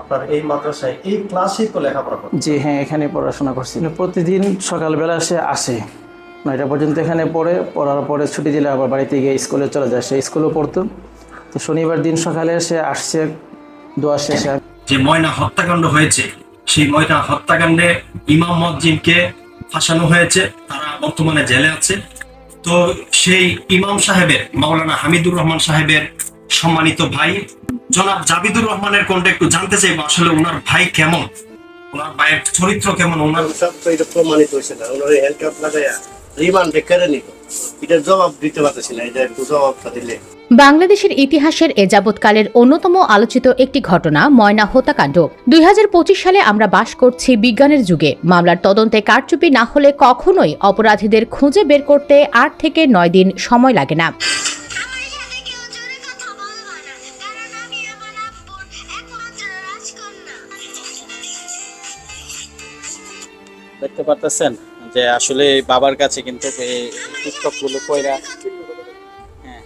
আপনার এই মাদ্রাসায় এই লেখাপড়া জি হ্যাঁ এখানে পড়াশোনা করছি। প্রতিদিন সকালবেলা সে আসে। নয়টা পর্যন্ত এখানে পড়ে পড়ার পরে ছুটি দিলে আবার বাড়িতে গিয়ে স্কুলে চলে যায়। সে স্কুলেও পড়তো। তো শনিবার দিন সকালে সে আসছে দোয়া শেষে। যে ময়না হত্যাকাণ্ড হয়েছে সেই ময়না হত্যাকাণ্ডে ইমাম মজ্জিনকে ফাঁসানো হয়েছে। তারা বর্তমানে জেলে আছে। তো সেই ইমাম সাহেবের মাওলানা হামিদুর রহমান সাহেবের সম্মানিত ভাই জনাব জাবিদুর রহমানের কোনটা একটু জানতে চাইব আসলে ওনার ভাই কেমন? ওনার ভাইয়ের চরিত্র কেমন? ওনার সব তো এটা প্রমাণিত হয়েছে না। ওনার হ্যান্ডকাপ লাগাইয়া রিমান্ডে কেড়ে নিল। এটার জবাব দিতে পারতেছি না এটা একটু জবাবটা দিলে। বাংলাদেশের ইতিহাসের এ যাবৎকালের অন্যতম আলোচিত একটি ঘটনা ময়না হত্যাকাণ্ড। দুই হাজার পঁচিশ সালে আমরা বাস করছি বিজ্ঞানের যুগে। মামলার তদন্তে কারচুপি না হলে কখনোই অপরাধীদের খুঁজে বের করতে আট থেকে নয় দিন সময় লাগে না। দেখতে পারতেছেন যে আসলে বাবার কাছে কিন্তু এই পুস্তকগুলো কইরা হ্যাঁ।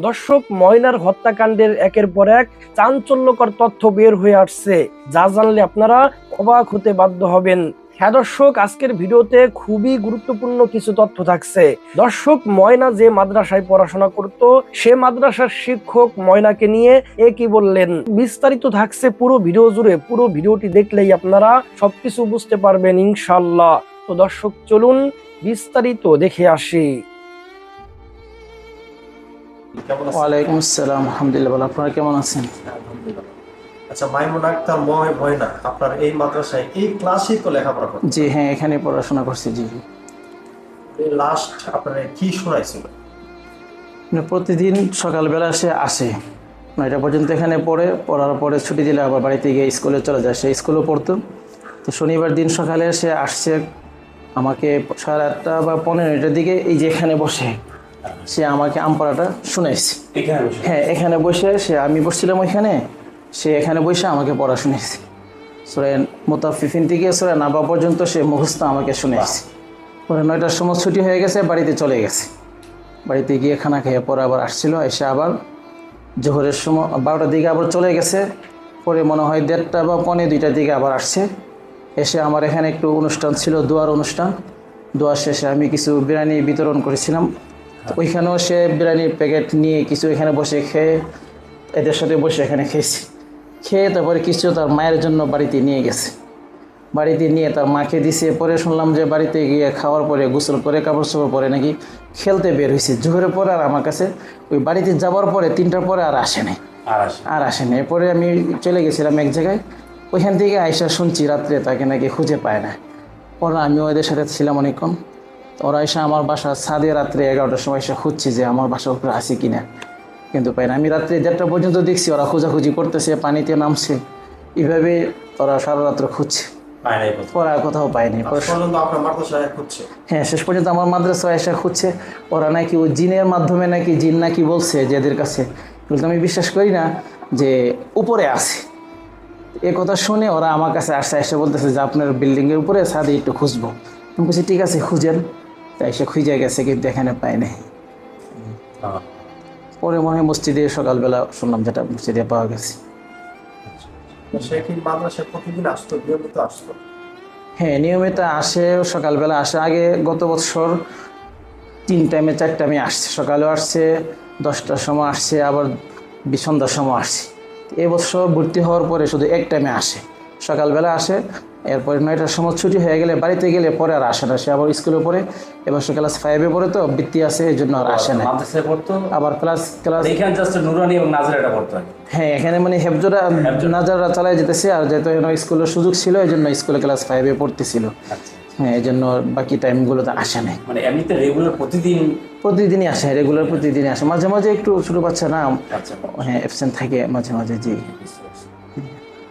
দর্শক ময়নার হত্যাকাণ্ডের একের পর এক চাঞ্চল্যকর তথ্য বের হয়ে আসছে। যা জানলে আপনারা অবাক হতে বাধ্য হবেন। হ্যাঁ দর্শক আজকের ভিডিওতে খুবই গুরুত্বপূর্ণ কিছু তথ্য থাকছে। দর্শক ময়না যে মাদ্রাসায় পড়াশোনা করত সে মাদ্রাসার শিক্ষক ময়নাকে নিয়ে এ কি বললেন? বিস্তারিত থাকছে পুরো ভিডিও জুড়ে। পুরো ভিডিওটি দেখলেই আপনারা সবকিছু বুঝতে পারবেন ইনশাল্লাহ তো দর্শক চলুন বিস্তারিত দেখে আসি। ওয়ালাইকুম আসসালাম আলহামদুলিল্লাহ আপনারা কেমন আছেন? আলহামদুলিল্লাহ। আচ্ছা মাইমুন আক্তার ময় ময়না আপনার এই মাদ্রাসায় এই ক্লাসিক লেখাপড়া জি হ্যাঁ এখানে পড়াশোনা করছি জি। লাস্ট আপনার কি শোনাইছিল? প্রতিদিন সকালবেলা সে আসে। নয়টা পর্যন্ত এখানে পড়ে পড়ার পরে ছুটি দিলে আবার বাড়িতে গিয়ে স্কুলে চলে যায় সে স্কুলেও পড়তো। তো শনিবার দিন সকালে সে আসছে আমাকে সাড়ে আটটা বা পনেরো পনেরোটার দিকে এই যে এখানে বসে সে আমাকে আম পড়াটা শুনেছে হ্যাঁ এখানে বসে সে আমি বসছিলাম ওইখানে সে এখানে বসে আমাকে পড়া শুনেছে সোরে মোতাফিফিন থেকে সোরে নাবা পর্যন্ত সে মুখস্থ আমাকে শুনেছে পরে নয়টার সময় ছুটি হয়ে গেছে বাড়িতে চলে গেছে। বাড়িতে গিয়ে খানা খেয়ে পরে আবার আসছিল এসে আবার জোহরের সময় বারোটার দিকে আবার চলে গেছে। পরে মনে হয় দেড়টা বা পনেরো দুইটার দিকে আবার আসছে। এসে আমার এখানে একটু অনুষ্ঠান ছিল দোয়ার অনুষ্ঠান। দোয়ার শেষে আমি কিছু বিরিয়ানি বিতরণ করেছিলাম। ওইখানেও সে বিরিয়ানির প্যাকেট নিয়ে কিছু এখানে বসে খেয়ে এদের সাথে বসে এখানে খেয়েছি। খেয়ে তারপরে কিছু তার মায়ের জন্য বাড়িতে নিয়ে গেছে। বাড়িতে নিয়ে তার মাকে দিছে পরে শুনলাম যে বাড়িতে গিয়ে খাওয়ার পরে গোসল করে কাপড় চোপড় পরে নাকি খেলতে বের হয়েছে। জোহরের পরে আর আমার কাছে ওই বাড়িতে যাওয়ার পরে তিনটার পরে আর আসে নাই। আর আসে নাই। এরপরে আমি চলে গেছিলাম এক জায়গায়। ওইখান থেকে আয়সা শুনছি রাত্রে তাকে নাকি খুঁজে পায় না। পরে আমি ওদের সাথে ছিলাম অনেকক্ষণ। ওরা এসে আমার বাসা ছাদে রাত্রে এগারোটার সময় এসে খুঁজছি যে আমার বাসার উপরে আসি কিনা। কিন্তু পাই না। আমি রাত্রে দেড়টা পর্যন্ত দেখছি ওরা খোঁজাখুঁজি করতেছে পানিতে নামছে। এইভাবে ওরা সারা রাত্র খুঁজছে। আর কোথাও। পায়নি হ্যাঁ শেষ পর্যন্ত আমার মাদ্রাসা এসে খুঁজছে। ওরা নাকি ওই জিনের মাধ্যমে নাকি জিন নাকি বলছে যে এদের কাছে। কিন্তু আমি বিশ্বাস করি না যে উপরে আছে। এ কথা শুনে ওরা আমার কাছে আসছে এসে বলতেছে যে আপনার বিল্ডিংয়ের উপরে ছাদে একটু খুঁজবো। আমি বলছি ঠিক আছে খুঁজেন। তাই সে খুঁজে গেছে কিন্তু এখানে পাই নাই। পরে মনে হয় মসজিদে সকালবেলা শুনলাম যেটা মসজিদে পাওয়া গেছে। প্রতিদিন আসতো? হ্যাঁ নিয়মিত আসে সকালবেলা আসে। আগে গত বছর তিন টাইমে চার টাইমে আসছে। সকালেও আসছে দশটার সময় আসছে আবার সন্ধ্যার সময় আসছে। এবছর ভর্তি হওয়ার পরে শুধু এক টাইমে আসে। সকালবেলা আসে এরপরে নয়টার সময় ছুটি হয়ে গেলে বাড়িতে গেলে পরে আর আসে না। সে আবার স্কুলে পড়ে এবার সে ক্লাস ফাইভে পড়ে তো বৃত্তি আছে এই জন্য আর আসে না। আবার ক্লাস ক্লাস এখানে জাস্ট নুরানি এবং নাজরাটা পড়তো হ্যাঁ। এখানে মানে হেফজোরা নাজাররা চালায় যেতেছে আর যেহেতু এখানে স্কুলের সুযোগ ছিল এই জন্য স্কুলে ক্লাস ফাইভে পড়তেছিল। আচ্ছা হ্যাঁ এই জন্য বাকি টাইমগুলোতে আসে নাই। মানে এমনিতে রেগুলার প্রতিদিন প্রতিদিনই আসে রেগুলার প্রতিদিনই আসে। মাঝে মাঝে একটু ছোটো বাচ্চা না আচ্ছা। হ্যাঁ অ্যাবসেন্ট থাকে মাঝে মাঝে জি।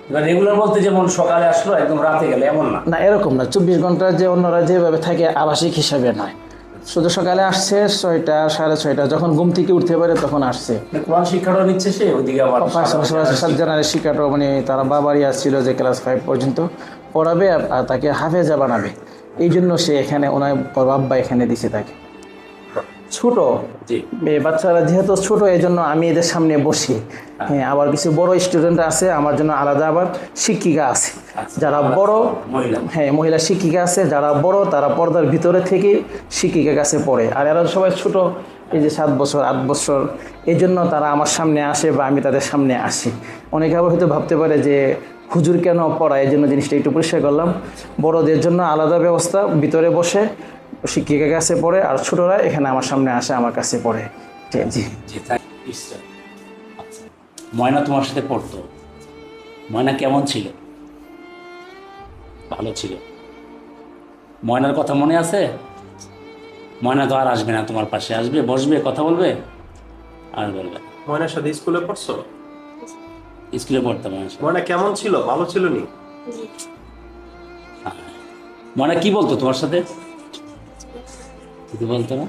এবার রেগুলার বলতে যেমন সকালে আসলো একদম রাতে গেলে এমন না। না এরকম না। চব্বিশ ঘণ্টা যে অন্যরা যেভাবে থাকে আবাসিক হিসাবে নয়। শুধু সকালে আসছে ছয়টা সাড়ে ছয়টা যখন ঘুম থেকে উঠতে পারে তখন আসছে। মানে কোরআন শিক্ষাটাও নিচ্ছে সে ওইদিকে আবার সাত শিক্ষাটাও মানে তারা বাবারই আসছিল যে ক্লাস ফাইভ পর্যন্ত পড়াবে আর তাকে হাফেজা বানাবে। এই জন্য সে এখানে ওনার বাব্বা এখানে দিছে তাকে। ছোট বাচ্চারা যেহেতু ছোট এই জন্য আমি এদের সামনে বসি। হ্যাঁ আবার কিছু বড় স্টুডেন্ট আছে আমার জন্য আলাদা আবার শিক্ষিকা আছে। যারা বড় মহিলা। হ্যাঁ মহিলা শিক্ষিকা আছে যারা বড় তারা পর্দার ভিতরে থেকে শিক্ষিকার কাছে পড়ে। আর এরা সবাই ছোট এই যে সাত বছর আট বছর এই জন্য তারা আমার সামনে আসে বা আমি তাদের সামনে আসি। অনেকে আবার হয়তো ভাবতে পারে যে হুজুর কেন পড়ায়? এই জন্য জিনিসটা একটু পরিষ্কার করলাম। বড়দের জন্য আলাদা ব্যবস্থা ভিতরে বসে শিক্ষিকার কাছে পড়ে আর ছোটরা এখানে আমার সামনে আসে আমার কাছে পড়ে। জি। ময়না তোমার সাথে পড়তো। ময়না কেমন ছিল? ভালো ছিল। ময়নার কথা মনে আছে? ময়না তো আর আসবে না তোমার পাশে আসবে বসবে কথা বলবে? আর বলবে ময়নার সাথে স্কুলে পড়ছো? স্কুলে পড়তাম ময়না কেমন ছিল? ভালো ছিল নি? ময়না কি বলতো তোমার সাথে? কিছু বলতো না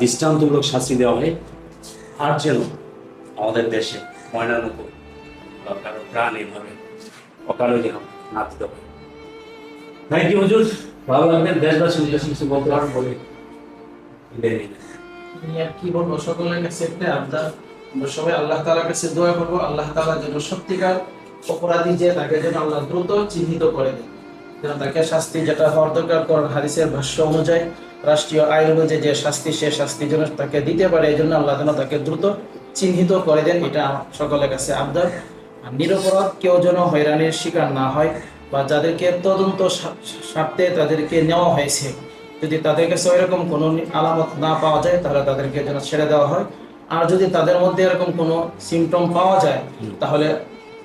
দৃষ্টান্তমূলক শাস্তি দেওয়া হয়। আর যেন আমাদের দেশে ময়নার মতো কারও প্রাণ অকালে যেন না দিতে হয় থ্যাংক ইউ হুজুর। ভালো দেশবাসী কিছু বলতে পারেন আর কি বলব, সকলের কাছে একটা আবদার। আমরা সবাই আল্লাহ তাআলার কাছে দোয়া করব। আল্লাহ তাআলা যেন সত্যিকার অপরাধী যে, তাকে যেন আল্লাহ দ্রুত চিহ্নিত করে দেন। যেন তাকে শাস্তি যেটা হওয়ার দরকার, কোরআন, হাদিসের ভাষ্য অনুযায়ী রাষ্ট্রীয় আইন অনুযায়ী যে শাস্তি, সে শাস্তি যেন তাকে দিতে পারে। এই জন্য আল্লাহ যেন তাকে দ্রুত চিহ্নিত করে দেন। এটা সকলের কাছে আবদার। নিরপরাধ কেউ যেন হয়রানির শিকার না হয় বা যাদেরকে তদন্ত স্বা- স্বার্থে তাদেরকে নেওয়া হয়েছে, যদি তাদের কাছে এরকম কোনো আলামত না পাওয়া যায়, তাহলে তাদেরকে যেন ছেড়ে দেওয়া হয়। আর যদি তাদের মধ্যে এরকম কোনো সিমটম পাওয়া যায়, তাহলে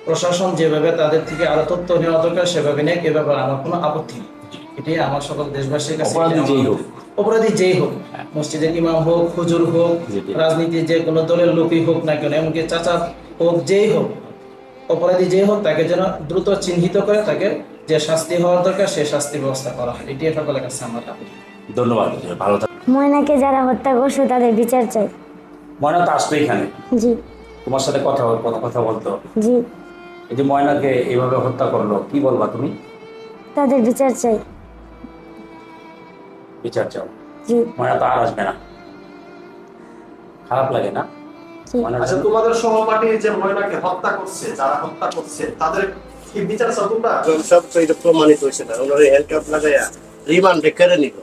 প্রশাসন যেভাবে তাদের থেকে আরও তথ্য নেওয়া দরকার, সেভাবে নেই এ ব্যাপারে আমার কোনো আপত্তি নেই। এটাই আমার সকল দেশবাসীর কাছে অপরাধী যেই হোক। অপরাধী যেই হোক মসজিদের ইমাম হোক হুজুর হোক জি। যে কোনো দলের লোকই হোক না কেন এমনকি চাচা হোক যেই হোক অপরাধী যেই হোক তাকে যেন দ্রুত চিহ্নিত করে তাকে যে শাস্তি হওয়ার দরকার সে শাস্তি ব্যবস্থা করা হয়। এটি সকলের কাছে আমার ধন্যবাদ ভালো ময়নাকে যারা হত্যা করছে তাদের বিচার চাই। ময়না তো আসবে এখানে। জি। তোমার সাথে কথা বল- কথা কথা বলতো জি। এই যে ময়নাকে এইভাবে হত্যা করল কি বলবা তুমি? তাদের বিচার চাই। বিচার চাও। মনে তো আর আসবে না। খারাপ লাগে না? আচ্ছা তোমাদের সহপাঠী যে মহিলাকে হত্যা করছে যারা হত্যা করছে তাদের কি বিচার চাও তোমরা? সব তো এটা প্রমাণিত হয়েছে না। ওনার হেলকাপ লাগাইয়া রিমান্ডে কেড়ে নিল।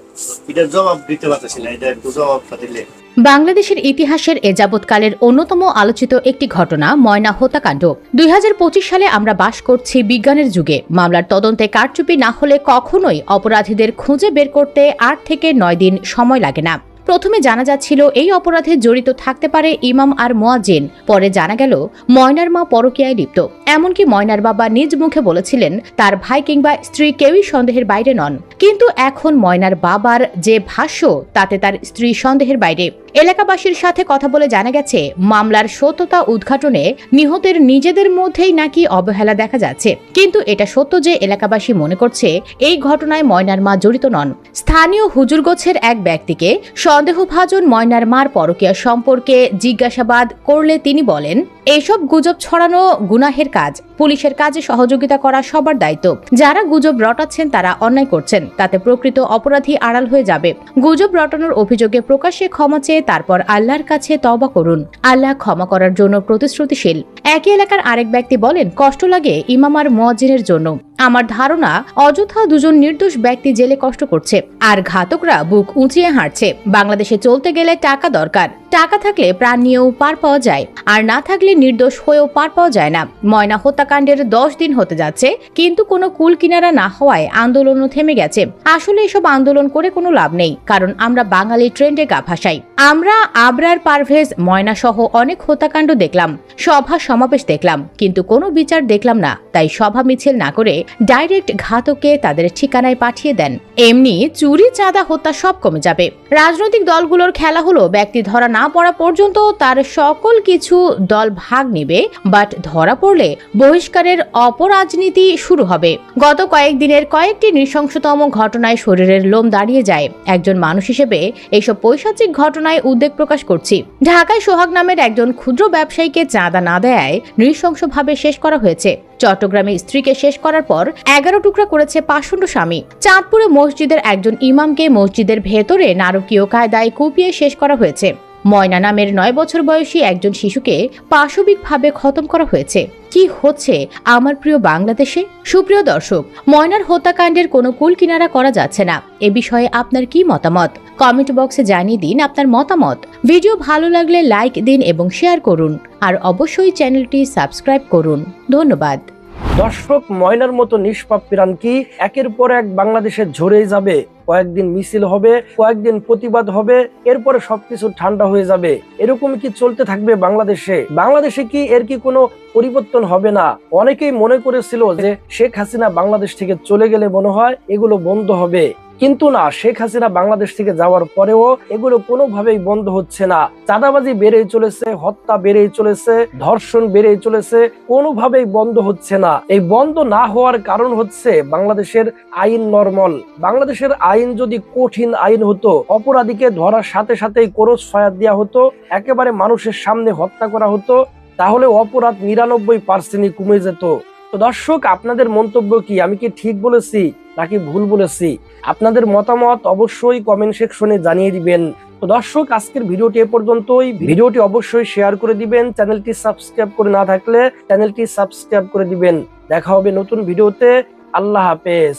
এটার জবাব দিতে পারতেছি না। এটা একটু জবাবটা দিলে বাংলাদেশের ইতিহাসের এ যাবৎকালের অন্যতম আলোচিত একটি ঘটনা, ময়না হত্যাকাণ্ড। দুই হাজার পঁচিশ সালে আমরা বাস করছি বিজ্ঞানের যুগে। মামলার তদন্তে কারচুপি না হলে কখনোই অপরাধীদের খুঁজে বের করতে আট থেকে নয় দিন সময় লাগে না। প্রথমে জানা যাচ্ছিল এই অপরাধে জড়িত থাকতে পারে ইমাম আর মোয়াজ্জেন। পরে জানা গেল, ময়নার মা পরকীয়ায় লিপ্ত। এমনকি ময়নার বাবা নিজ মুখে বলেছিলেন, তার ভাই কিংবা স্ত্রী কেউই সন্দেহের বাইরে নন। কিন্তু এখন ময়নার বাবার যে ভাষ্য, তাতে তার স্ত্রী সন্দেহের বাইরে। এলাকাবাসীর সাথে কথা বলে জানা গেছে, মামলার সত্যতা উদ্ঘাটনে নিহতের নিজেদের মধ্যেই নাকি অবহেলা দেখা যাচ্ছে। কিন্তু এটা সত্য যে এলাকাবাসী মনে করছে, এই ঘটনায় ময়নার মা জড়িত নন। স্থানীয় হুজুরগোছের এক ব্যক্তিকে সন্দেহভাজন ময়নার মার পরকীয়া সম্পর্কে জিজ্ঞাসাবাদ করলে তিনি বলেন, এসব গুজব ছড়ানো গুনাহের কাজ। পুলিশের কাজে সহযোগিতা করা সবার দায়িত্ব। যারা গুজব রটাচ্ছেন তারা অন্যায় করছেন। তাতে প্রকৃত অপরাধী আড়াল হয়ে যাবে। গুজব রটানোর অভিযোগে প্রকাশ্যে ক্ষমা চেয়ে তারপর আল্লাহর কাছে তবা করুন। আল্লাহ ক্ষমা করার জন্য প্রতিশ্রুতিশীল। একই এলাকার আরেক ব্যক্তি বলেন, কষ্ট লাগে ইমাম আর জন্য। আমার ধারণা, অযথা দুজন নির্দোষ ব্যক্তি জেলে কষ্ট করছে, আর ঘাতকরা বুক উঁচিয়ে হাঁটছে। বাংলাদেশে চলতে গেলে টাকা দরকার। টাকা থাকলে প্রাণ নিয়েও পার পাওয়া যায়, আর না থাকলে নির্দোষ হয়েও পার পাওয়া যায় না। ময়না হত্যাকাণ্ডের দশ দিন হতে যাচ্ছে, কিন্তু কোনো কুল কিনারা না হওয়ায় আন্দোলনও থেমে গেছে। আসলে এসব আন্দোলন করে কোনো লাভ নেই, কারণ আমরা বাঙালি ট্রেন্ডে গা ভাসাই। আমরা আবরার, পারভেজ, ময়না সহ অনেক হত্যাকাণ্ড দেখলাম সভা সমাবেশ দেখলাম, কিন্তু কোনো বিচার দেখলাম না। তাই সভা মিছিল না করে ডাইরেক্ট ঘাতকে তাদের ঠিকানায় পাঠিয়ে দেন। এমনি চুরি, চাঁদা, হত্যা সব কমে যাবে। রাজনৈতিক দলগুলোর খেলা হলো, ব্যক্তি ধরা না পড়া পর্যন্ত তার সকল কিছু দল ভাগ নেবে, বাট ধরা পড়লে বহিষ্কারের অপরাজনীতি শুরু হবে। গত কয়েকদিনের কয়েকটি নৃশংসতম ঘটনায় শরীরের লোম দাঁড়িয়ে যায়। একজন মানুষ হিসেবে এইসব পৈশাচিক ঘটনায় উদ্বেগ প্রকাশ করছি। ঢাকায় সোহাগ নামের একজন ক্ষুদ্র ব্যবসায়ীকে চাঁদা না দেয় নৃশংসভাবে শেষ করা হয়েছে। চট্টগ্রামে স্ত্রীকে শেষ করার পর এগারো টুকরা করেছে পাষণ্ড স্বামী। চাঁদপুরে মসজিদের একজন ইমামকে মসজিদের ভেতরে নারকীয় কায়দায় কুপিয়ে শেষ করা হয়েছে। ময়না নামের নয় বছর বয়সী একজন শিশুকে পাশবিকভাবে খতম করা হয়েছে। কি হচ্ছে আমার প্রিয় বাংলাদেশে? সুপ্রিয় দর্শক, ময়নার হত্যাকাণ্ডের কোনো কুল কিনারা করা যাচ্ছে না। এ বিষয়ে আপনার কি মতামত? কমেন্ট বক্সে জানিয়ে দিন আপনার মতামত। ভিডিও ভালো লাগলে লাইক দিন এবং শেয়ার করুন। আর অবশ্যই চ্যানেলটি সাবস্ক্রাইব করুন। ধন্যবাদ। দর্শক, ময়নার মতো নিষ্পাপ প্রাণ কি? একের পর এক বাংলাদেশে ঝরেই যাবে। কয়েকদিন মিছিল হবে, কয়েকদিন প্রতিবাদ হবে, এরপরে সবকিছু ঠান্ডা হয়ে যাবে। এরকম কি চলতে থাকবে বাংলাদেশে? বাংলাদেশে কি এর কি কোনো পরিবর্তন হবে না? অনেকেই মনে করেছিল যে শেখ হাসিনা বাংলাদেশ থেকে চলে গেলে মনে হয় এগুলো বন্ধ হবে। কিন্তু না, শেখ হাসিনা বাংলাদেশ থেকে যাওয়ার পরেও এগুলো কোনোভাবেই বন্ধ হচ্ছে না। চাঁদাবাজি বেড়েই চলেছে, হত্যা বেড়েই চলেছে, ধর্ষণ বেড়েই চলেছে, কোনোভাবেই বন্ধ হচ্ছে না। এই বন্ধ না হওয়ার কারণ হচ্ছে বাংলাদেশের আইন নর্মাল। বাংলাদেশের আইন যদি কঠিন আইন হতো, অপরাধীকে ধরার সাথে সাথেই কোরস ফায়ার দেওয়া হতো, একেবারে মানুষের সামনে হত্যা করা হতো, তাহলে অপরাধ নিরানব্বই পার্সেন্টই কমে যেত। তো দর্শক, আপনাদের মন্তব্য কি? আমি কি ঠিক বলেছি? নাকি ভুল বলেছি? আপনাদের মতামত অবশ্যই কমেন্ট সেকশনে জানিয়ে দিবেন। তো দর্শক, আজকের ভিডিওটি এ পর্যন্তই। ভিডিওটি অবশ্যই শেয়ার করে দিবেন। চ্যানেলটি সাবস্ক্রাইব করে না থাকলে চ্যানেলটি সাবস্ক্রাইব করে দিবেন। দেখা হবে নতুন ভিডিওতে। আল্লাহ হাফেজ।